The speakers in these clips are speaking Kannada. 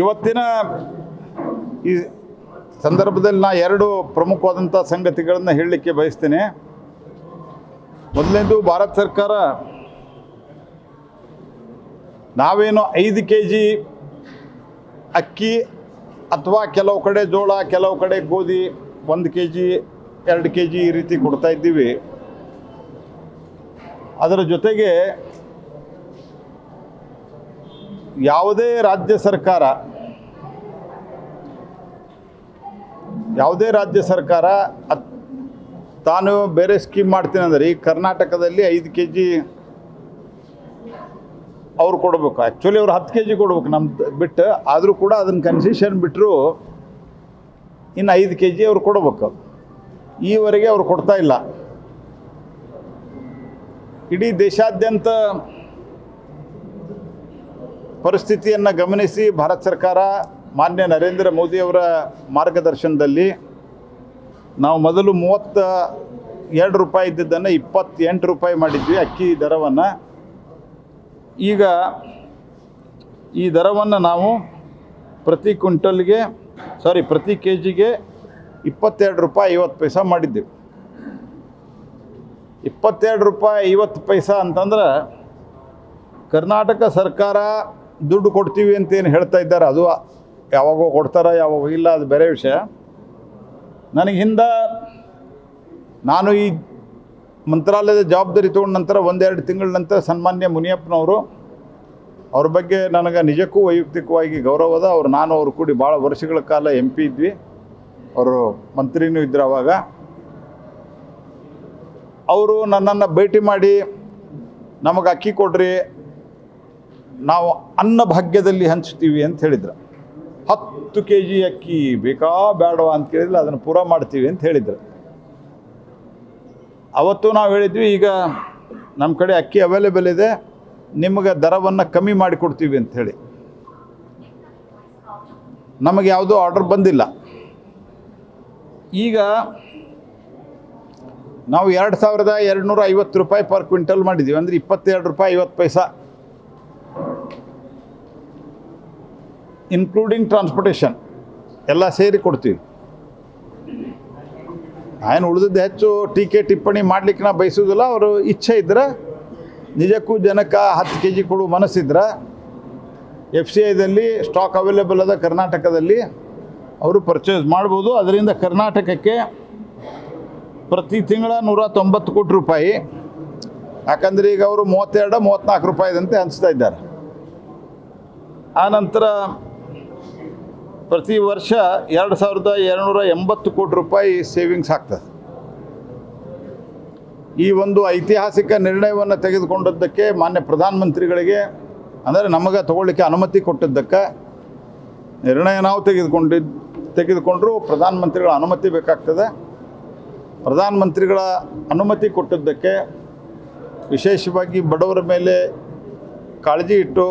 ಇವತ್ತಿನ ಈ ಸಂದರ್ಭದಲ್ಲಿ ನಾ ಎರಡು ಪ್ರಮುಖವಾದಂಥ ಸಂಗತಿಗಳನ್ನು ಹೇಳಲಿಕ್ಕೆ ಬಯಸ್ತೇನೆ. ಮೊದಲನೇದು, ಭಾರತ ಸರ್ಕಾರ ನಾವೇನು ಐದು ಕೆ ಜಿ ಅಕ್ಕಿ ಅಥವಾ ಕೆಲವು ಕಡೆ ಜೋಳ, ಕೆಲವು ಕಡೆ ಗೋಧಿ, ಒಂದು ಕೆ ಜಿ ಎರಡು ಕೆ ಜಿ ಈ ರೀತಿ ಕೊಡ್ತಾ ಇದ್ದೀವಿ. ಅದರ ಜೊತೆಗೆ ಯಾವುದೇ ರಾಜ್ಯ ಸರ್ಕಾರ, ಯಾವುದೇ ರಾಜ್ಯ ಸರ್ಕಾರ ತಾನು ಬೇರೆ ಸ್ಕೀಮ್ ಮಾಡ್ತೀನಿ ಅಂದರೆ ಈ ಕರ್ನಾಟಕದಲ್ಲಿ ಐದು ಕೆ ಜಿ ಅವ್ರು ಕೊಡಬೇಕು. ಆ್ಯಕ್ಚುಲಿ ಅವ್ರು ಹತ್ತು ಕೆ ಜಿ ಕೊಡ್ಬೇಕು ನಮ್ಮ ಬಿಟ್ಟು. ಆದರೂ ಕೂಡ ಅದನ್ನು ಕನ್ಸೆಷನ್ ಬಿಟ್ಟರು ಇನ್ನು ಐದು ಕೆ ಜಿ ಅವ್ರು ಕೊಡಬೇಕು. ಈವರೆಗೆ ಅವ್ರು ಕೊಡ್ತಾ ಇಲ್ಲ. ಇಡೀ ದೇಶಾದ್ಯಂತ ಪರಿಸ್ಥಿತಿಯನ್ನು ಗಮನಿಸಿ ಭಾರತ ಸರ್ಕಾರ ಮಾನ್ಯ ನರೇಂದ್ರ ಮೋದಿಯವರ ಮಾರ್ಗದರ್ಶನದಲ್ಲಿ ನಾವು ಮೊದಲು ಮೂವತ್ತ ಎರಡು ರೂಪಾಯಿ ಇದ್ದಿದ್ದನ್ನು ಇಪ್ಪತ್ತೆಂಟು ರೂಪಾಯಿ ಮಾಡಿದ್ವಿ ಅಕ್ಕಿ ದರವನ್ನು. ಈಗ ಈ ದರವನ್ನು ನಾವು ಪ್ರತಿ ಕ್ವಿಂಟಲ್ಗೆ ಸಾರಿ ಪ್ರತಿ ಕೆ ಜಿಗೆ ಇಪ್ಪತ್ತೆರಡು ರೂಪಾಯಿ ಐವತ್ತು ಪೈಸ ಮಾಡಿದ್ದೆವು ಇಪ್ಪತ್ತೆರಡು ರೂಪಾಯಿ ಐವತ್ತು ಪೈಸ ಅಂತಂದ್ರೆ ಕರ್ನಾಟಕ ಸರ್ಕಾರ ದುಡ್ಡು ಕೊಡ್ತೀವಿ ಅಂತೇನು ಹೇಳ್ತಾ ಇದ್ದಾರೆ. ಅದು ಯಾವಾಗೋ ಕೊಡ್ತಾರ, ಯಾವಾಗೋ ಇಲ್ಲ, ಅದು ಬೇರೆ ವಿಷಯ. ನನಗೆ ಹಿಂದೆ ನಾನು ಈ ಮಂತ್ರಾಲಯದ ಜವಾಬ್ದಾರಿ ತೊಗೊಂಡ ನಂತರ ಒಂದೆರಡು ತಿಂಗಳ ನಂತರ ಸನ್ಮಾನ್ಯ ಮುನಿಯಪ್ಪನವರು, ಅವ್ರ ಬಗ್ಗೆ ನನಗೆ ನಿಜಕ್ಕೂ ವೈಯಕ್ತಿಕವಾಗಿ ಗೌರವದ ಅವ್ರು ನಾನು, ಅವರು ಕೂಡಿ ಭಾಳ ವರ್ಷಗಳ ಕಾಲ ಎಂ ಪಿ ಇದ್ವಿ. ಅವರು ಮಂತ್ರಿನೂ ಇದ್ರು ಅವಾಗ. ಅವರು ನನ್ನನ್ನು ಭೇಟಿ ಮಾಡಿ, ನಮಗೆ ಅಕ್ಕಿ ಕೊಡ್ರಿ ನಾವು ಅನ್ನ ಭಾಗ್ಯದಲ್ಲಿ ಹಂಚ್ತೀವಿ ಅಂತ ಹೇಳಿದ್ರು. ಹತ್ತು ಕೆ ಜಿ ಅಕ್ಕಿ ಬೇಕಾ ಬೇಡವಾ ಅಂತ ಕೇಳಿದ್ರೆ ಅದನ್ನು ಪೂರ ಮಾಡ್ತೀವಿ ಅಂತ ಹೇಳಿದ್ರು. ಅವತ್ತು ನಾವು ಹೇಳಿದ್ವಿ, ಈಗ ನಮ್ಮ ಕಡೆ ಅಕ್ಕಿ ಅವೈಲೇಬಲ್ ಇದೆ, ನಿಮಗೆ ದರವನ್ನು ಕಮ್ಮಿ ಮಾಡಿಕೊಡ್ತೀವಿ ಅಂತ ಹೇಳಿ. ನಮಗೆ ಯಾವುದೂ ಆರ್ಡರ್ ಬಂದಿಲ್ಲ. ಈಗ ನಾವು ಎರಡು ಸಾವಿರದ ಎರಡು ನೂರ ಐವತ್ತು ರೂಪಾಯಿ ಪರ್ ಕ್ವಿಂಟಲ್ ಮಾಡಿದ್ದೀವಿ ಅಂದರೆ ಇಪ್ಪತ್ತೆರಡು ರೂಪಾಯಿ ಐವತ್ತು ಪೈಸಾ. ಇನ್ಕ್ಲೂಡಿಂಗ್ ಟ್ರಾನ್ಸ್ಪೋರ್ಟೇಷನ್ ಎಲ್ಲ ಸೇರಿ ಕೊಡ್ತೀವಿ. ಏನು ಉಳಿದದ್ದು ಹೆಚ್ಚು ಟೀಕೆ ಟಿಪ್ಪಣಿ ಮಾಡ್ಲಿಕ್ಕೆ ನಾ ಬಯಸೋದಿಲ್ಲ. ಅವರು ಇಚ್ಛೆ ಇದ್ದರೆ ನಿಜಕ್ಕೂ ಜನಕ್ಕೆ ಹತ್ತು ಕೆ ಜಿ ಕೊಡುವ ಮನಸ್ಸಿದ್ರೆ ಎಫ್ ಸಿ ಐದಲ್ಲಿ ಸ್ಟಾಕ್ ಅವೈಲೇಬಲ್ ಅದ ಕರ್ನಾಟಕದಲ್ಲಿ, ಅವರು ಪರ್ಚೇಸ್ ಮಾಡ್ಬೋದು. ಅದರಿಂದ ಕರ್ನಾಟಕಕ್ಕೆ ಪ್ರತಿ ತಿಂಗಳ ನೂರ ತೊಂಬತ್ತು ಕೋಟಿ ರೂಪಾಯಿ. ಯಾಕಂದರೆ ಈಗ ಅವರು ಮೂವತ್ತೆರಡು ಮೂವತ್ತ್ನಾಲ್ಕು ರೂಪಾಯಿದಂತೆ ಹಂಚ್ತಾ ಇದ್ದಾರೆ. ಆನಂತರ ನಂತರ ಪ್ರತಿ ವರ್ಷ ಎರಡು ಸಾವಿರದ ಎರಡುನೂರ ಎಂಬತ್ತು ಕೋಟಿ ರೂಪಾಯಿ ಸೇವಿಂಗ್ಸ್ ಆಗ್ತದೆ. ಈ ಒಂದು ಐತಿಹಾಸಿಕ ನಿರ್ಣಯವನ್ನು ತೆಗೆದುಕೊಂಡದ್ದಕ್ಕೆ ಮಾನ್ಯ ಪ್ರಧಾನಮಂತ್ರಿಗಳಿಗೆ, ಅಂದರೆ ನಮಗೆ ತಗೊಳ್ಳಿಕ್ಕೆ ಅನುಮತಿ ಕೊಟ್ಟಿದ್ದಕ್ಕೆ ನಿರ್ಣಯ ನಾವು ತೆಗೆದುಕೊಂಡಿದ್ದು ತೆಗೆದುಕೊಂಡರೂ ಪ್ರಧಾನಮಂತ್ರಿಗಳ ಅನುಮತಿ ಬೇಕಾಗ್ತದೆ. ಪ್ರಧಾನಮಂತ್ರಿಗಳ ಅನುಮತಿ ಕೊಟ್ಟಿದ್ದಕ್ಕೆ ವಿಶೇಷವಾಗಿ ಬಡವರ ಮೇಲೆ ಕಾಳಜಿ ಇಟ್ಟು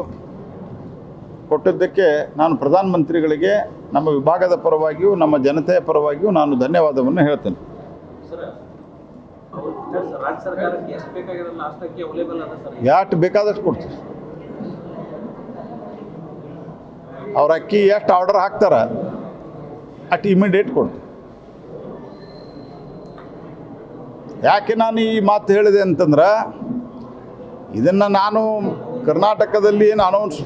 ಕೊಟ್ಟಿದ್ದಕ್ಕೆ ನಾನು ಪ್ರಧಾನಮಂತ್ರಿಗಳಿಗೆ ನಮ್ಮ ವಿಭಾಗದ ಪರವಾಗಿಯೂ ನಮ್ಮ ಜನತೆಯ ಪರವಾಗಿಯೂ ನಾನು ಧನ್ಯವಾದವನ್ನು ಹೇಳ್ತೇನೆ. ಎಷ್ಟು ಬೇಕಾದಷ್ಟು ಕೊಡ್ತೀವಿ. ಅವ್ರ ಅಕ್ಕಿ ಎಷ್ಟು ಆರ್ಡರ್ ಹಾಕ್ತಾರ ಅಟ್ ಇಮಿಡಿಯೇಟ್ ಕೊಡ್ತೀವಿ. ಯಾಕೆ ನಾನು ಈ ಮಾತು ಹೇಳಿದೆ ಅಂತಂದ್ರೆ ಇದನ್ನು ನಾನು ಕರ್ನಾಟಕದಲ್ಲಿ ಏನು ಅನೌನ್ಸ್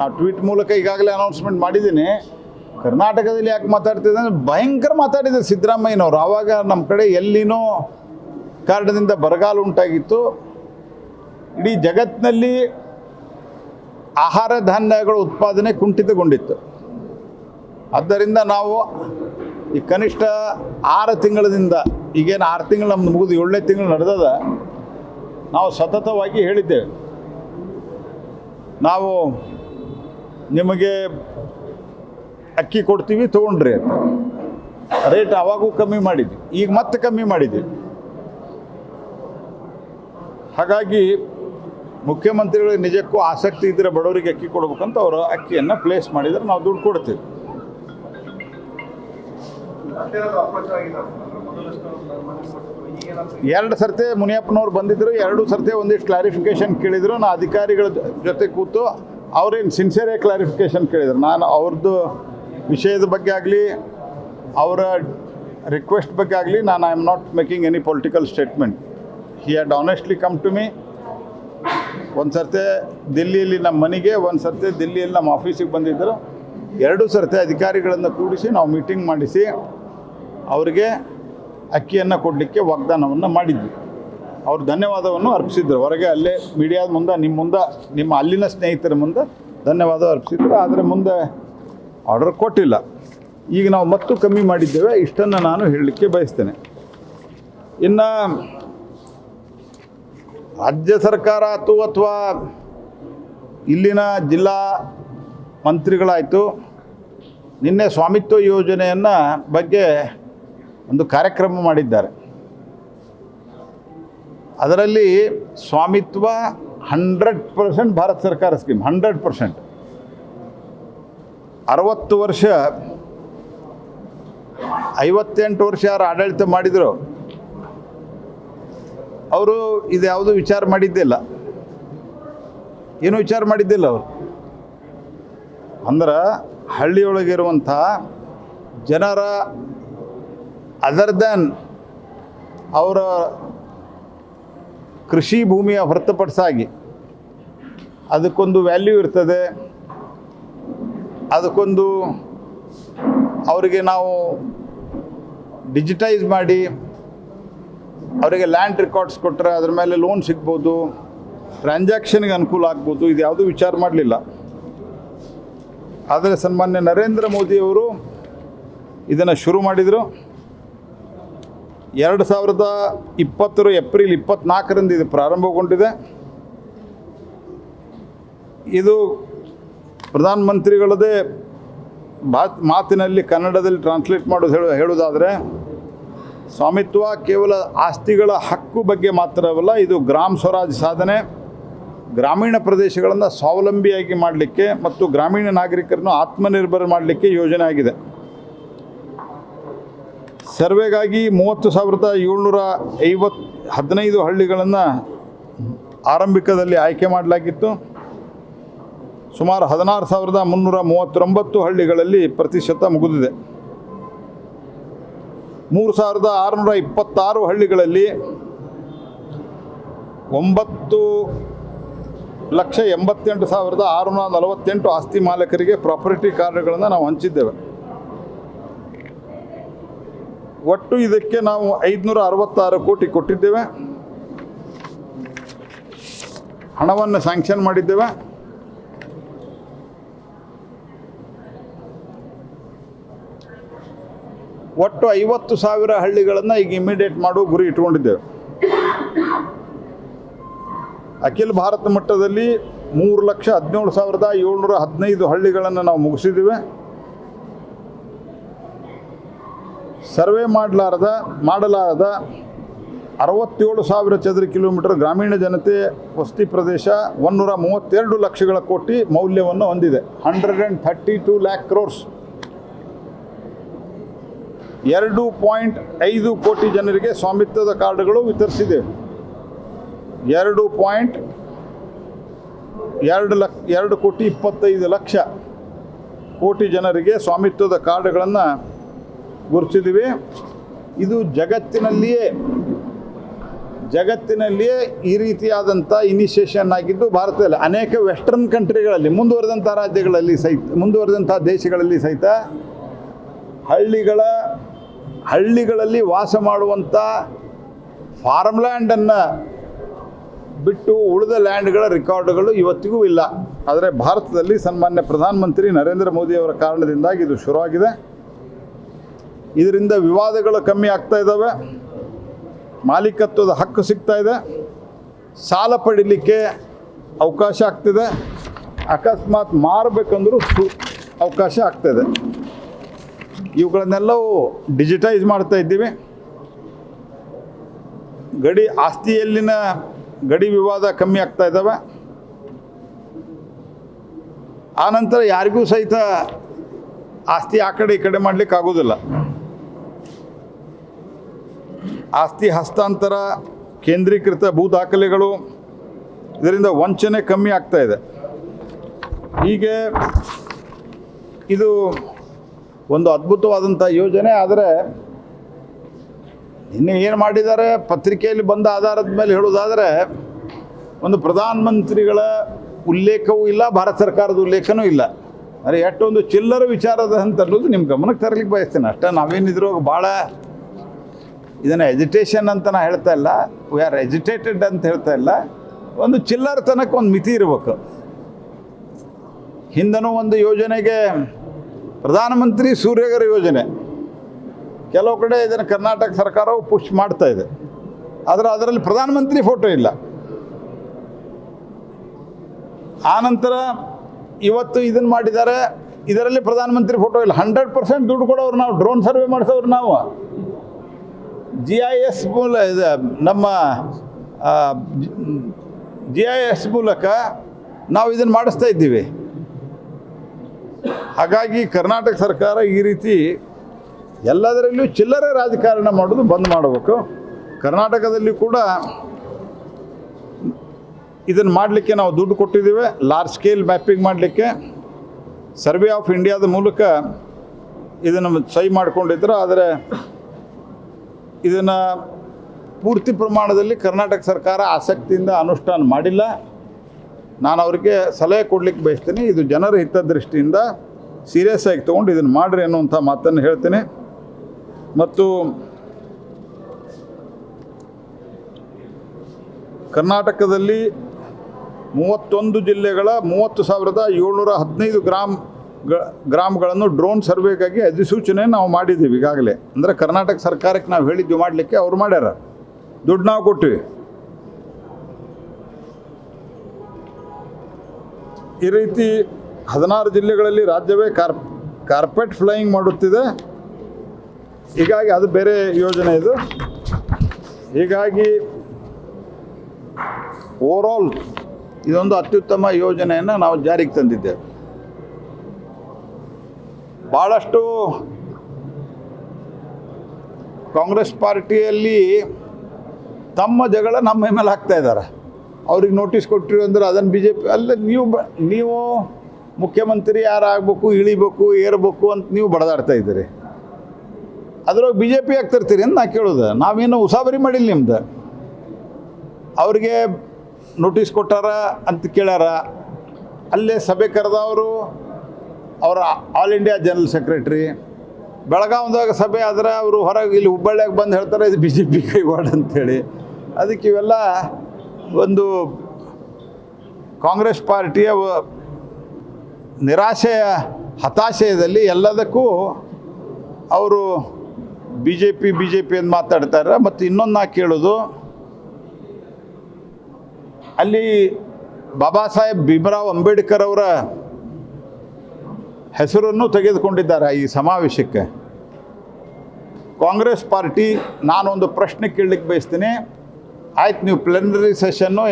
ನಾವು ಟ್ವೀಟ್ ಮೂಲಕ ಈಗಾಗಲೇ ಅನೌನ್ಸ್ಮೆಂಟ್ ಮಾಡಿದ್ದೀನಿ. ಕರ್ನಾಟಕದಲ್ಲಿ ಯಾಕೆ ಮಾತಾಡ್ತಿದ್ದೆ ಅಂದರೆ ಭಯಂಕರ ಮಾತಾಡಿದ್ರು ಸಿದ್ದರಾಮಯ್ಯನವರು. ಆವಾಗ ನಮ್ಮ ಕಡೆ ಎಲ್ಲಿನೋ ಕಾರಣದಿಂದ ಬರಗಾಲ ಉಂಟಾಗಿತ್ತು. ಇಡೀ ಜಗತ್ತಿನಲ್ಲಿ ಆಹಾರ ಧಾನ್ಯಗಳ ಉತ್ಪಾದನೆ ಕುಂಠಿತಗೊಂಡಿತ್ತು. ಆದ್ದರಿಂದ ನಾವು ಈ ಕನಿಷ್ಠ ಆರು ತಿಂಗಳದಿಂದ ಈಗೇನು ಆರು ತಿಂಗಳು ನಮ್ದು ಮುಗಿದು ಏಳನೇ ತಿಂಗಳು ನಡೆದದ, ನಾವು ಸತತವಾಗಿ ಹೇಳಿದ್ದೇವೆ. ನಾವು ನಿಮಗೆ ಅಕ್ಕಿ ಕೊಡ್ತೀವಿ, ತೊಗೊಂಡ್ರಿ ಅಂತ. ರೇಟ್ ಅವಾಗೂ ಕಮ್ಮಿ ಮಾಡಿದ್ವಿ. ಈಗ ಮತ್ತೆ ಕಮ್ಮಿ ಮಾಡಿದ್ವಿ. ಹಾಗಾಗಿ ಮುಖ್ಯಮಂತ್ರಿಗಳಿಗೆ ನಿಜಕ್ಕೂ ಆಸಕ್ತಿ ಇದ್ದರೆ ಬಡವರಿಗೆ ಅಕ್ಕಿ ಕೊಡ್ಬೇಕಂತ ಅವರು ಅಕ್ಕಿಯನ್ನು ಪ್ಲೇಸ್ ಮಾಡಿದರೆ ನಾವು ದುಡ್ಡು ಕೊಡ್ತೀವಿ. ಎರಡು ಸರ್ತಿ ಮುನಿಯಪ್ಪನವ್ರು ಬಂದಿದ್ರು, ಎರಡು ಸರ್ತಿ ಒಂದಿಷ್ಟು ಕ್ಲಾರಿಫಿಕೇಶನ್ ಕೇಳಿದ್ರು. ನಾ ಅಧಿಕಾರಿಗಳ ಜೊತೆ ಕೂತು ಅವ್ರೇನು ಸಿನ್ಸಿಯರೇ ಕ್ಲಾರಿಫಿಕೇಷನ್ ಕೇಳಿದ್ರು. ನಾನು ಅವ್ರದ್ದು ವಿಷಯದ ಬಗ್ಗೆ ಆಗಲಿ, ಅವರ ರಿಕ್ವೆಸ್ಟ್ ಬಗ್ಗೆ ಆಗಲಿ, ನಾನು I am not making any political statement he had honestly come to me ಒಂದು ಸರ್ತೆ ದಿಲ್ಲಿಯಲ್ಲಿ ನಮ್ಮ ಮನೆಗೆ, ಒಂದು ಸರ್ತೆ ದಿಲ್ಲಿಯಲ್ಲಿ ನಮ್ಮ ಆಫೀಸಿಗೆ ಬಂದಿದ್ದರು. ಎರಡು ಸರ್ತೆ ಅಧಿಕಾರಿಗಳನ್ನು ಕೂಡಿಸಿ ನಾವು ಮೀಟಿಂಗ್ ಮಾಡಿಸಿ, ಅವರಿಗೆ ಅಕ್ಕಿಯನ್ನು ಕೊಡಲಿಕ್ಕೆ ವಾಗ್ದಾನವನ್ನು ಮಾಡಿದ್ವಿ. ಅವ್ರು ಧನ್ಯವಾದವನ್ನು ಅರ್ಪಿಸಿದ್ರು. ಹೊರಗೆ ಅಲ್ಲೇ ಮೀಡಿಯಾದ ಮುಂದೆ ನಿಮ್ಮ ಮುಂದೆ, ನಿಮ್ಮ ಅಲ್ಲಿನ ಸ್ನೇಹಿತರ ಮುಂದೆ ಧನ್ಯವಾದ ಅರ್ಪಿಸಿದ್ರು. ಆದರೆ ಮುಂದೆ ಆರ್ಡರ್ ಕೊಟ್ಟಿಲ್ಲ. ಈಗ ನಾವು ಮತ್ತು ಕಮ್ಮಿ ಮಾಡಿದ್ದೇವೆ. ಇಷ್ಟನ್ನು ನಾನು ಹೇಳಲಿಕ್ಕೆ ಬಯಸ್ತೇನೆ. ಇನ್ನು ರಾಜ್ಯ ಸರ್ಕಾರ ಆಯ್ತು ಅಥವಾ ಇಲ್ಲಿನ ಜಿಲ್ಲಾ ಮಂತ್ರಿಗಳಾಯಿತು, ನಿನ್ನೆ ಸ್ವಾಮಿತ್ವ ಯೋಜನೆಯನ್ನು ಬಗ್ಗೆ ಒಂದು ಕಾರ್ಯಕ್ರಮ ಮಾಡಿದ್ದಾರೆ. ಅದರಲ್ಲಿ ಸ್ವಾಮಿತ್ವ ಹಂಡ್ರೆಡ್ ಪರ್ಸೆಂಟ್ ಭಾರತ ಸರ್ಕಾರ ಸ್ಕೀಮ್ ಹಂಡ್ರೆಡ್ ಪರ್ಸೆಂಟ್ ಅರವತ್ತು ವರ್ಷ, ಐವತ್ತೆಂಟು ವರ್ಷ ಯಾರು ಆಡಳಿತ ಮಾಡಿದರು, ಅವರು ಇದು ಯಾವುದೂ ವಿಚಾರ ಮಾಡಿದ್ದಿಲ್ಲ. ಏನು ವಿಚಾರ ಮಾಡಿದ್ದಿಲ್ಲ ಅವರು? ಅಂದ್ರೆ ಹಳ್ಳಿಯೊಳಗಿರುವಂಥ ಜನರ ಅದರ್ ದ್ಯಾನ್ ಅವರ ಕೃಷಿ ಭೂಮಿಯ ಹೊರತುಪಡಿಸಾಗಿ ಅದಕ್ಕೊಂದು ವ್ಯಾಲ್ಯೂ ಇರ್ತದೆ. ಅದಕ್ಕೊಂದು ಅವರಿಗೆ ನಾವು ಡಿಜಿಟೈಸ್ ಮಾಡಿ ಅವರಿಗೆ ಲ್ಯಾಂಡ್ ರೆಕಾರ್ಡ್ಸ್ ಕೊಟ್ಟರೆ ಅದ್ರ ಮೇಲೆ ಲೋನ್ ಸಿಗ್ಬೋದು. ಟ್ರಾನ್ಸಾಕ್ಷನ್ಗೆ ಅನುಕೂಲ ಆಗ್ಬೋದು. ಇದು ಯಾವುದೂ ವಿಚಾರ ಮಾಡಲಿಲ್ಲ. ಆದರೆ ಸನ್ಮಾನ್ಯ ನರೇಂದ್ರ ಮೋದಿಯವರು ಇದನ್ನು ಶುರು ಮಾಡಿದರು. ಎರಡು ಸಾವಿರದ ಇಪ್ಪತ್ತರ ಏಪ್ರಿಲ್ ಇಪ್ಪತ್ತ್ನಾಲ್ಕರಿಂದ ಇದು ಪ್ರಾರಂಭಗೊಂಡಿದೆ. ಇದು ಪ್ರಧಾನಮಂತ್ರಿಗಳದೇ ಬಾತ್ ಮಾತಿನಲ್ಲಿ ಕನ್ನಡದಲ್ಲಿ ಟ್ರಾನ್ಸ್ಲೇಟ್ ಮಾಡೋದು ಹೇಳು ಹೇಳೋದಾದರೆ ಸ್ವಾಮಿತ್ವ ಕೇವಲ ಆಸ್ತಿಗಳ ಹಕ್ಕು ಬಗ್ಗೆ ಮಾತ್ರವಲ್ಲ, ಇದು ಗ್ರಾಮ ಸ್ವರಾಜ್ ಸಾಧನೆ, ಗ್ರಾಮೀಣ ಪ್ರದೇಶಗಳನ್ನು ಸ್ವಾವಲಂಬಿಯಾಗಿ ಮಾಡಲಿಕ್ಕೆ ಮತ್ತು ಗ್ರಾಮೀಣ ನಾಗರಿಕರನ್ನು ಆತ್ಮನಿರ್ಭರ ಮಾಡಲಿಕ್ಕೆ ಯೋಜನೆ ಆಗಿದೆ. ಸರ್ವೆಗಾಗಿ ಮೂವತ್ತು ಸಾವಿರದ ಏಳ್ನೂರ ಐವತ್ತು ಹದಿನೈದು ಹಳ್ಳಿಗಳನ್ನು ಆರಂಭಿಕದಲ್ಲಿ ಆಯ್ಕೆ ಮಾಡಲಾಗಿತ್ತು. ಸುಮಾರು ಹದಿನಾರು ಸಾವಿರದ ಮುನ್ನೂರ ಮೂವತ್ತೊಂಬತ್ತು ಹಳ್ಳಿಗಳಲ್ಲಿ ಪ್ರತಿಶತ ಮುಗಿದಿದೆ. ಮೂರು ಸಾವಿರದ ಆರುನೂರ ಇಪ್ಪತ್ತಾರು ಹಳ್ಳಿಗಳಲ್ಲಿ ಒಂಬತ್ತು ಲಕ್ಷ ಎಂಬತ್ತೆಂಟು ಸಾವಿರದ ಆರುನೂರ ನಲವತ್ತೆಂಟು ಆಸ್ತಿ ಮಾಲೀಕರಿಗೆ ಪ್ರಾಪರ್ಟಿ ಕಾರ್ಡ್ಗಳನ್ನು ನಾವು ಹಂಚಿದ್ದೇವೆ. ಒಟ್ಟು ಇದಕ್ಕೆ ನಾವು ಐದುನೂರ ಅರವತ್ತಾರು ಕೋಟಿ ಕೊಟ್ಟಿದ್ದೇವೆ. ಹಣವನ್ನು ಸ್ಯಾಂಕ್ಷನ್ ಮಾಡಿದ್ದೇವೆ. ಒಟ್ಟು ಐವತ್ತು ಸಾವಿರ ಹಳ್ಳಿಗಳನ್ನು ಈಗ ಇಮಿಡಿಯೇಟ್ ಮಾಡುವ ಗುರಿ ಇಟ್ಕೊಂಡಿದ್ದೇವೆ ಅಖಿಲ ಭಾರತ ಮಟ್ಟದಲ್ಲಿ ಮೂರು ಲಕ್ಷ ಹದಿನೇಳು ಸಾವಿರದ ಏಳ್ನೂರ ಹದಿನೈದು ಹಳ್ಳಿಗಳನ್ನು ನಾವು ಮುಗಿಸಿದ್ದೇವೆ. ಸರ್ವೆ ಮಾಡಲಾರದ ಮಾಡಲಾರದ ಅರವತ್ತೇಳು ಸಾವಿರ ಚದರ ಕಿಲೋಮೀಟರ್ ಗ್ರಾಮೀಣ ಜನತೆ ವಸತಿ ಪ್ರದೇಶ ಒನ್ನೂರ ಮೂವತ್ತೆರಡು ಲಕ್ಷಗಳ ಕೋಟಿ ಮೌಲ್ಯವನ್ನು ಹೊಂದಿದೆ. Hundred and thirty two lakh crores. ಎರಡು ಪಾಯಿಂಟ್ ಐದು ಕೋಟಿ ಜನರಿಗೆ ಸ್ವಾಮಿತ್ವದ ಕಾರ್ಡ್ಗಳು ವಿತರಿಸಿದೆ. ಎರಡು ಪಾಯಿಂಟ್ ಎರಡು ಲಕ್, ಎರಡು ಕೋಟಿ ಇಪ್ಪತ್ತೈದು ಲಕ್ಷ ಕೋಟಿ ಜನರಿಗೆ ಸ್ವಾಮಿತ್ವದ ಕಾರ್ಡ್ಗಳನ್ನು ಗುರುತಿಸಿದ್ದೀವಿ. ಇದು ಜಗತ್ತಿನಲ್ಲಿಯೇ ಜಗತ್ತಿನಲ್ಲಿಯೇ ಈ ರೀತಿಯಾದಂಥ ಇನಿಷಿಯೇಷನ್ ಆಗಿದ್ದು ಭಾರತದಲ್ಲಿ ಅನೇಕ ವೆಸ್ಟರ್ನ್ ಕಂಟ್ರಿಗಳಲ್ಲಿ ಮುಂದುವರೆದಂಥ ರಾಜ್ಯಗಳಲ್ಲಿ ಸಹಿತ, ಮುಂದುವರೆದಂಥ ದೇಶಗಳಲ್ಲಿ ಸಹಿತ ಹಳ್ಳಿಗಳ, ಹಳ್ಳಿಗಳಲ್ಲಿ ವಾಸ ಮಾಡುವಂಥ ಫಾರ್ಮ್ ಲ್ಯಾಂಡನ್ನು ಬಿಟ್ಟು ಉಳಿದ ಲ್ಯಾಂಡ್ಗಳ ರೆಕಾರ್ಡ್ಗಳು ಇವತ್ತಿಗೂ ಇಲ್ಲ. ಆದರೆ ಭಾರತದಲ್ಲಿ ಸನ್ಮಾನ್ಯ ಪ್ರಧಾನಮಂತ್ರಿ ನರೇಂದ್ರ ಮೋದಿಯವರ ಕಾರಣದಿಂದಾಗಿ ಇದು ಶುರುವಾಗಿದೆ. ಇದರಿಂದ ವಿವಾದಗಳು ಕಮ್ಮಿ ಆಗ್ತಾ ಇದ್ದಾವೆ ಮಾಲೀಕತ್ವದ ಹಕ್ಕು ಸಿಗ್ತಾ ಇದೆ. ಸಾಲ ಪಡಿಲಿಕ್ಕೆ ಅವಕಾಶ ಆಗ್ತಿದೆ. ಅಕಸ್ಮಾತ್ ಮಾರಬೇಕಂದ್ರೂ ಸು ಅವಕಾಶ ಆಗ್ತಾಯಿದೆ ಇವುಗಳನ್ನೆಲ್ಲವೂ ಡಿಜಿಟೈಸ್ ಮಾಡ್ತಾ ಇದ್ದೀವಿ. ಗಡಿ ಆಸ್ತಿಯಲ್ಲಿನ ಗಡಿ ವಿವಾದ ಕಮ್ಮಿ ಆಗ್ತಾ ಇದ್ದಾವೆ ಆನಂತರ ಯಾರಿಗೂ ಸಹಿತ ಆಸ್ತಿ ಆ ಕಡೆ ಈ ಕಡೆ ಮಾಡಲಿಕ್ಕೆ ಆಗೋದಿಲ್ಲ ಆಸ್ತಿ ಹಸ್ತಾಂತರ, ಕೇಂದ್ರೀಕೃತ ಭೂ ದಾಖಲೆಗಳು, ಇದರಿಂದ ವಂಚನೆ ಕಮ್ಮಿ ಆಗ್ತಾ ಇದೆ. ಹೀಗೆ ಇದು ಒಂದು ಅದ್ಭುತವಾದಂಥ ಯೋಜನೆ, ಆದರೆ ನಿನ್ನೆ ಏನು ಮಾಡಿದ್ದಾರೆ? ಪತ್ರಿಕೆಯಲ್ಲಿ ಬಂದ ಆಧಾರದ ಮೇಲೆ ಹೇಳೋದಾದರೆ ಒಂದು ಪ್ರಧಾನಮಂತ್ರಿಗಳ ಉಲ್ಲೇಖವೂ ಇಲ್ಲ, ಭಾರತ ಸರ್ಕಾರದ ಉಲ್ಲೇಖನೂ ಇಲ್ಲ. ಅಂದರೆ ಎಷ್ಟೊಂದು ಚಿಲ್ಲರ ವಿಚಾರದ ಅಂತ ಅನ್ನೋದು ನಿಮ್ಮ ಗಮನಕ್ಕೆ ತರಲಿಕ್ಕೆ ಬಯಸ್ತೇನೆ. ಅಷ್ಟೇ ನಾವೇನಿದ್ರೂ ಭಾಳ ಇದನ್ನು ಎಜಿಟೇಷನ್ ಅಂತ ನಾ ಹೇಳ್ತಾ ಇಲ್ಲ. ವಿ ಆರ್ ಎಜಿಟೇಟೆಡ್ ಅಂತ ಹೇಳ್ತಾ ಇಲ್ಲ. ಒಂದು ಚಿಲ್ಲರತನಕ್ಕೆ ಒಂದು ಮಿತಿ ಇರಬೇಕು. ಹಿಂದನೂ ಒಂದು ಯೋಜನೆಗೆ ಪ್ರಧಾನಮಂತ್ರಿ ಸೂರ್ಯಗರ ಯೋಜನೆ. ಕೆಲವು ಕಡೆ ಇದನ್ನು ಕರ್ನಾಟಕ ಸರ್ಕಾರವು ಪುಷ್ ಮಾಡ್ತಾ ಇದೆ. ಆದರೆ ಅದರಲ್ಲಿ ಪ್ರಧಾನಮಂತ್ರಿ ಫೋಟೋ ಇಲ್ಲ. ಆನಂತರ ಇವತ್ತು ಇದನ್ನು ಮಾಡಿದ್ದಾರೆ. ಇದರಲ್ಲಿ ಪ್ರಧಾನಮಂತ್ರಿ ಫೋಟೋ ಇಲ್ಲ. ಹಂಡ್ರೆಡ್ ಪರ್ಸೆಂಟ್ ದುಡ್ಡು ಕೊಡೋರು ನಾವು ಡ್ರೋನ್ ಸರ್ವೆ ಮಾಡಿಸೋರು ನಾವು. ಜಿ ಐ ಎಸ್ ಮೂಲ ಇದು, ನಮ್ಮ ಜಿ ಐ ಎಸ್ ಮೂಲಕ ನಾವು ಇದನ್ನು ಮಾಡಿಸ್ತಾ ಇದ್ದೀವಿ. ಹಾಗಾಗಿ ಕರ್ನಾಟಕ ಸರ್ಕಾರ ಈ ರೀತಿ ಎಲ್ಲದರಲ್ಲೂ ಚಿಲ್ಲರೆ ರಾಜಕಾರಣ ಮಾಡೋದು ಬಂದ್ ಮಾಡಬೇಕು. ಕರ್ನಾಟಕದಲ್ಲಿ ಕೂಡ ಇದನ್ನು ಮಾಡಲಿಕ್ಕೆ ನಾವು ದುಡ್ಡು ಕೊಟ್ಟಿದ್ದೀವಿ. ಲಾರ್ಜ್ ಸ್ಕೇಲ್ ಮ್ಯಾಪಿಂಗ್ ಮಾಡಲಿಕ್ಕೆ. ಸರ್ವೆ ಆಫ್ ಇಂಡಿಯಾದ ಮೂಲಕ ಇದನ್ನು ಸಹಿ ಮಾಡಿಕೊಂಡಿದ್ರು. ಆದರೆ ಇದನ್ನು ಪೂರ್ತಿ ಪ್ರಮಾಣದಲ್ಲಿ ಕರ್ನಾಟಕ ಸರ್ಕಾರ ಆಸಕ್ತಿಯಿಂದ ಅನುಷ್ಠಾನ ಮಾಡಿಲ್ಲ. ನಾನು ಅವರಿಗೆ ಸಲಹೆ ಕೊಡಲಿಕ್ಕೆ ಬಯಸ್ತೀನಿ. ಇದು ಜನರ ಹಿತದೃಷ್ಟಿಯಿಂದ ಸೀರಿಯಸ್ ಆಗಿ ತೊಗೊಂಡು ಇದನ್ನು ಮಾಡಿರಿ ಅನ್ನುವಂಥ ಮಾತನ್ನು ಹೇಳ್ತೀನಿ. ಮತ್ತು ಕರ್ನಾಟಕದಲ್ಲಿ ಮೂವತ್ತೊಂದು ಜಿಲ್ಲೆಗಳ ಮೂವತ್ತು ಸಾವಿರದ ಏಳ್ನೂರ ಹದಿನೈದು ಗ್ರಾಮ್ ಗ್ರಾಮಗಳನ್ನು ಡ್ರೋನ್ ಸರ್ವೆಗಾಗಿ ಅಧಿಸೂಚನೆ ನಾವು ಮಾಡಿದ್ದೀವಿ ಈಗಾಗಲೇ. ಅಂದರೆ ಕರ್ನಾಟಕ ಸರ್ಕಾರಕ್ಕೆ ನಾವು ಹೇಳಿದ್ವಿ ಮಾಡಲಿಕ್ಕೆ ಅವ್ರು ಮಾಡ್ಯಾರ. ದುಡ್ಡು ನಾವು ಕೊಟ್ಟಿವಿ ಈ ರೀತಿ ಹದಿನಾರು ಜಿಲ್ಲೆಗಳಲ್ಲಿ ರಾಜ್ಯವೇ ಕಾರ್ ಕಾರ್ಪೆಟ್ ಫ್ಲೈಯಿಂಗ್ ಮಾಡುತ್ತಿದೆ. ಹೀಗಾಗಿ ಅದು ಬೇರೆ ಯೋಜನೆ ಇದು. ಹೀಗಾಗಿ ಓವರಾಲ್ ಇದೊಂದು ಅತ್ಯುತ್ತಮ ಯೋಜನೆಯನ್ನು ನಾವು ಜಾರಿಗೆ ತಂದಿದ್ದೇವೆ. ಭಾಳಷ್ಟು ಕಾಂಗ್ರೆಸ್ ಪಾರ್ಟಿಯಲ್ಲಿ ತಮ್ಮ ಜಗಳ ನಮ್ಮ ಮೇಲೆ ಹಾಕ್ತಾ ಇದ್ದಾರೆ. ಅವ್ರಿಗೆ ನೋಟಿಸ್ ಕೊಟ್ಟಿರು ಅಂದ್ರೆ ಅದನ್ನು ಬಿ ಜೆ ಪಿ ಅಲ್ಲ ನೀವು ಬ, ನೀವು ಮುಖ್ಯಮಂತ್ರಿ ಯಾರಾಗಬೇಕು, ಇಳಿಬೇಕು, ಏರ್ಬೇಕು ಅಂತ ನೀವು ಬಡದಾಡ್ತಾ ಇದ್ದೀರಿ. ಅದ್ರಾಗ ಬಿ ಜೆ ಪಿ ಆಗ್ತಿರ್ತೀರಿ ಅಂತ ನಾ ಕೇಳೋದು. ನಾವೇನು ಉಸಾಬರಿ ಮಾಡಿಲ್ಲ ನಿಮ್ದು. ಅವ್ರಿಗೆ ನೋಟಿಸ್ ಕೊಟ್ಟಾರ ಅಂತ ಕೇಳ್ಯಾರ. ಅಲ್ಲೇ ಸಭೆ ಕರೆದವರು ಅವರ ಆಲ್ ಇಂಡಿಯಾ ಜನರಲ್ ಸೆಕ್ರೆಟ್ರಿ ಬೆಳಗಾವ್ದಾಗ ಸಭೆ ಆದರೆ ಅವರು ಹೊರಗೆ ಇಲ್ಲಿ ಹುಬ್ಬಳ್ಳಿಯಾಗ ಬಂದು ಹೇಳ್ತಾರೆ, ಇದು ಬಿ ಜೆ ಪಿ ಕೈವಾಡ ಅಂತೇಳಿ. ಅದಕ್ಕೆ ಇವೆಲ್ಲ ಒಂದು ಕಾಂಗ್ರೆಸ್ ಪಾರ್ಟಿಯ ನಿರಾಶೆಯ ಹತಾಶಯದಲ್ಲಿ ಎಲ್ಲದಕ್ಕೂ ಅವರು B J P B J P ಅಂತ ಮಾತಾಡ್ತಾರೆ. ಮತ್ತು ಇನ್ನೊಂದು ನಾ ಕೇಳೋದು, ಅಲ್ಲಿ ಬಾಬಾ ಸಾಹೇಬ್ ಭೀಮರಾವ್ ಅಂಬೇಡ್ಕರ್ ಅವರ ಹೆಸರನ್ನು ತೆಗೆದುಕೊಂಡಿದ್ದಾರೆ ಈ ಸಮಾವೇಶಕ್ಕೆ. ಕಾಂಗ್ರೆಸ್ ಪಾರ್ಟಿ, ನಾನೊಂದು ಪ್ರಶ್ನೆ ಕೇಳಲಿಕ್ಕೆ ಬಯಸ್ತೀನಿ. ಆಯ್ತು, ನೀವು ಪ್ಲೆನರಿ ಸೆಷನ್ನು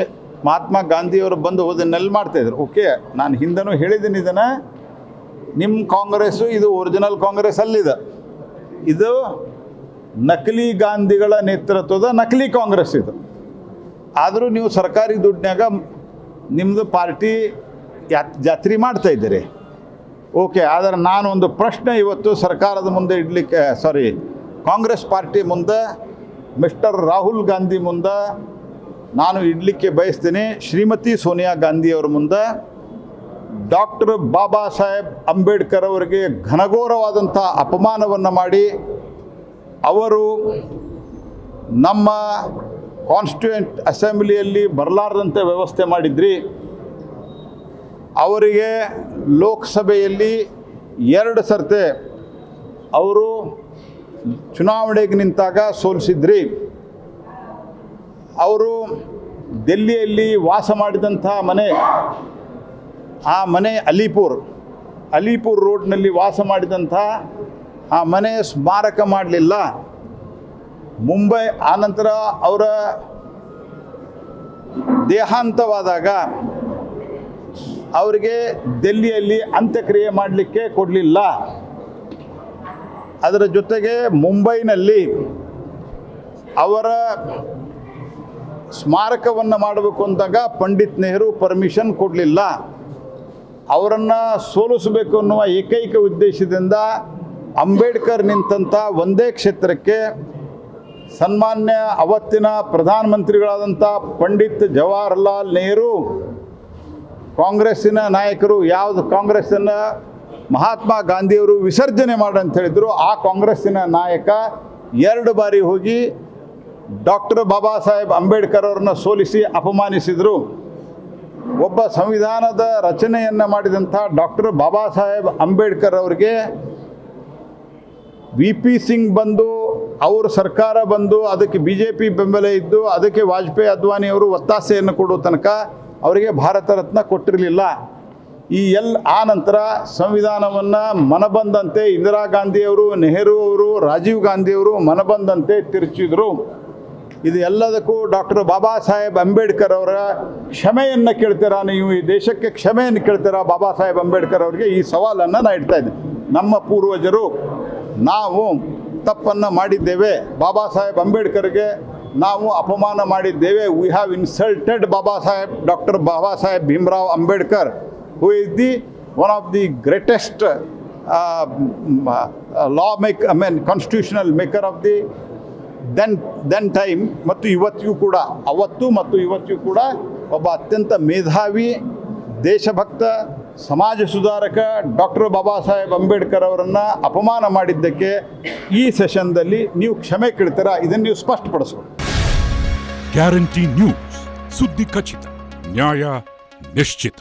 ಮಹಾತ್ಮ ಗಾಂಧಿಯವರು ಬಂದು ಹೋದನ್ನೆಲ್ಲಿ ಮಾಡ್ತಾಯಿದ್ರು ಓಕೆ, ನಾನು ಹಿಂದನೂ ಹೇಳಿದ್ದೀನಿ ಇದನ್ನು. ನಿಮ್ಮ ಕಾಂಗ್ರೆಸ್ಸು, ಇದು ಒರಿಜಿನಲ್ ಕಾಂಗ್ರೆಸ್ ಅಲ್ಲಿದೆ. ಇದು ನಕಲಿ ಗಾಂಧಿಗಳ ನೇತೃತ್ವದ ನಕಲಿ ಕಾಂಗ್ರೆಸ್ ಇದು. ಆದರೂ ನೀವು ಸರ್ಕಾರಿ ದುಡ್ಡಿನಾಗ ನಿಮ್ಮದು ಪಾರ್ಟಿ ಜಾತ್ರೆ ಮಾಡ್ತಾ ಇದ್ದೀರಿ. ಓಕೆ ಆದರೆ ನಾನು ಒಂದು ಪ್ರಶ್ನೆ ಇವತ್ತು ಸರ್ಕಾರದ ಮುಂದೆ ಇಡಲಿಕ್ಕೆ ಸಾರಿ ಕಾಂಗ್ರೆಸ್ ಪಾರ್ಟಿ ಮುಂದೆ, ಮಿಸ್ಟರ್ ರಾಹುಲ್ ಗಾಂಧಿ ಮುಂದೆ ನಾನು ಇಡಲಿಕ್ಕೆ ಬಯಸ್ತೀನಿ. ಶ್ರೀಮತಿ ಸೋನಿಯಾ ಗಾಂಧಿಯವ್ರ ಮುಂದೆ ಡಾಕ್ಟರ್ ಬಾಬಾ ಸಾಹೇಬ್ ಅಂಬೇಡ್ಕರ್ ಅವರಿಗೆ ಘನಘೋರವಾದಂಥ ಅಪಮಾನವನ್ನು ಮಾಡಿ, ಅವರು ನಮ್ಮ ಕಾನ್ಸ್ಟಿಟ್ಯೂಯೆಂಟ್ ಅಸೆಂಬ್ಲಿಯಲ್ಲಿ ಬರಲಾರದಂತೆ ವ್ಯವಸ್ಥೆ ಮಾಡಿದ್ರಿ. ಅವರಿಗೆ ಲೋಕಸಭೆಯಲ್ಲಿ ಎರಡು ಸರ್ತೆ ಅವರು ಚುನಾವಣೆಗೆ ನಿಂತಾಗ ಸೋಲಿಸಿದ್ರಿ. ಅವರು ದೆಲ್ಲಿಯಲ್ಲಿ ವಾಸ ಮಾಡಿದಂಥ ಮನೆ, ಆ ಮನೆ ಅಲಿಪುರ್ ಅಲಿಪುರ್ ರೋಡ್ನಲ್ಲಿ ವಾಸ ಮಾಡಿದಂಥ ಆ ಮನೆ ಸ್ಮಾರಕ ಮಾಡಲಿಲ್ಲ. ಮುಂಬೈ ಆನಂತರ ಅವರ ದೇಹಾಂತವಾದಾಗ ಅವರಿಗೆ ದೆಲ್ಲಿಯಲ್ಲಿ ಅಂತ್ಯಕ್ರಿಯೆ ಮಾಡಲಿಕ್ಕೆ ಕೊಡಲಿಲ್ಲ. ಅದರ ಜೊತೆಗೆ ಮುಂಬೈನಲ್ಲಿ ಅವರ ಸ್ಮಾರಕವನ್ನು ಮಾಡಬೇಕು ಅಂದಾಗ ಪಂಡಿತ್ ನೆಹರು ಪರ್ಮಿಷನ್ ಕೊಡಲಿಲ್ಲ. ಅವರನ್ನು ಸೋಲಿಸಬೇಕು ಅನ್ನುವ ಏಕೈಕ ಉದ್ದೇಶದಿಂದ ಅಂಬೇಡ್ಕರ್ ನಿಂತಹ ಒಂದೇ ಕ್ಷೇತ್ರಕ್ಕೆ ಸನ್ಮಾನ್ಯ ಅವತ್ತಿನ ಪ್ರಧಾನಮಂತ್ರಿಗಳಾದಂಥ ಪಂಡಿತ್ ಜವಾಹರ್ಲಾಲ್ ನೆಹರು ಕಾಂಗ್ರೆಸ್ಸಿನ ನಾಯಕರು ಯಾವುದು ಕಾಂಗ್ರೆಸ್ಸನ್ನು ಮಹಾತ್ಮ ಗಾಂಧಿಯವರು ವಿಸರ್ಜನೆ ಮಾಡಿ ಅಂತ ಹೇಳಿದರು ಆ ಕಾಂಗ್ರೆಸ್ಸಿನ ನಾಯಕ ಎರಡು ಬಾರಿ ಹೋಗಿ ಡಾಕ್ಟರ್ ಬಾಬಾ ಸಾಹೇಬ್ ಅಂಬೇಡ್ಕರ್ ಅವ್ರನ್ನ ಸೋಲಿಸಿ ಅಪಮಾನಿಸಿದರು. ಒಬ್ಬ ಸಂವಿಧಾನದ ರಚನೆಯನ್ನು ಮಾಡಿದಂಥ ಡಾಕ್ಟರ್ ಬಾಬಾ ಸಾಹೇಬ್ ಅಂಬೇಡ್ಕರ್ ಅವರಿಗೆ ವಿ ಪಿ ಸಿಂಗ್ ಬಂದು, ಅವ್ರ ಸರ್ಕಾರ ಬಂದು, ಅದಕ್ಕೆ ಬಿ ಜೆ ಪಿ ಬೆಂಬಲ ಇದ್ದು, ಅದಕ್ಕೆ ವಾಜಪೇಯಿ ಅದ್ವಾನಿ ಅವರು ಒತ್ತಾಸೆಯನ್ನು ಕೊಡುವ ತನಕ ಅವರಿಗೆ ಭಾರತ ರತ್ನ ಕೊಟ್ಟಿರಲಿಲ್ಲ. ಈ ಎಲ್, ಆ ನಂತರ ಸಂವಿಧಾನವನ್ನು ಮನಬಂದಂತೆ ಇಂದಿರಾ ಗಾಂಧಿಯವರು, ನೆಹರು ಅವರು, ರಾಜೀವ್ ಗಾಂಧಿಯವರು ಮನಬಂದಂತೆ ತಿರುಚಿದ್ರು. ಇದು ಎಲ್ಲದಕ್ಕೂ ಡಾಕ್ಟರ್ ಬಾಬಾ ಸಾಹೇಬ್ ಅಂಬೇಡ್ಕರ್ ಅವರ ಕ್ಷಮೆಯನ್ನು ಕೇಳ್ತೀರಾ ನೀವು? ಈ ದೇಶಕ್ಕೆ ಕ್ಷಮೆಯನ್ನು ಕೇಳ್ತೀರಾ ಬಾಬಾ ಸಾಹೇಬ್ ಅಂಬೇಡ್ಕರ್ ಅವರಿಗೆ? ಈ ಸವಾಲನ್ನು ನಾನು ಇಡ್ತಾ ಇದ್ದೆ ನಮ್ಮ ಪೂರ್ವಜರು, ನಾವು ತಪ್ಪನ್ನು ಮಾಡಿದ್ದೇವೆ. ಬಾಬಾ ಸಾಹೇಬ್ ಅಂಬೇಡ್ಕರ್ಗೆ ನಾವು ಅಪಮಾನ ಮಾಡಿದ್ದೇವೆ. We have insulted Baba Saheb doctor Baba Saheb Bhimrao Ambedkar who is the one of the greatest law make I mean constitutional maker of the then then time ಮತ್ತು ಇವತ್ತಿಗೂ ಕೂಡ, ಅವತ್ತು ಮತ್ತು ಇವತ್ತಿಗೂ ಕೂಡ ಒಬ್ಬ ಅತ್ಯಂತ ಮೇಧಾವಿ, ದೇಶಭಕ್ತ ಸಮಾಜ ಸುಧಾರಕ ಡಾಕ್ಟರ್ ಬಾಬಾ ಸಾಹೇಬ್ ಅಂಬೇಡ್ಕರ್ ಅವರನ್ನು ಅಪಮಾನ ಮಾಡಿದ್ದಕ್ಕೆ ಈ ಸೆಷನ್ದಲ್ಲಿ ನೀವು ಕ್ಷಮೆ ಕೇಳ್ತೀರಾ? ಇದನ್ನು ನೀವು ಸ್ಪಷ್ಟಪಡಿಸಬೇಕು. ಗ್ಯಾರಂಟಿ ನ್ಯೂಸ್, ಸುದ್ದಿ ಖಚಿತ, ನ್ಯಾಯ ನಿಶ್ಚಿತ.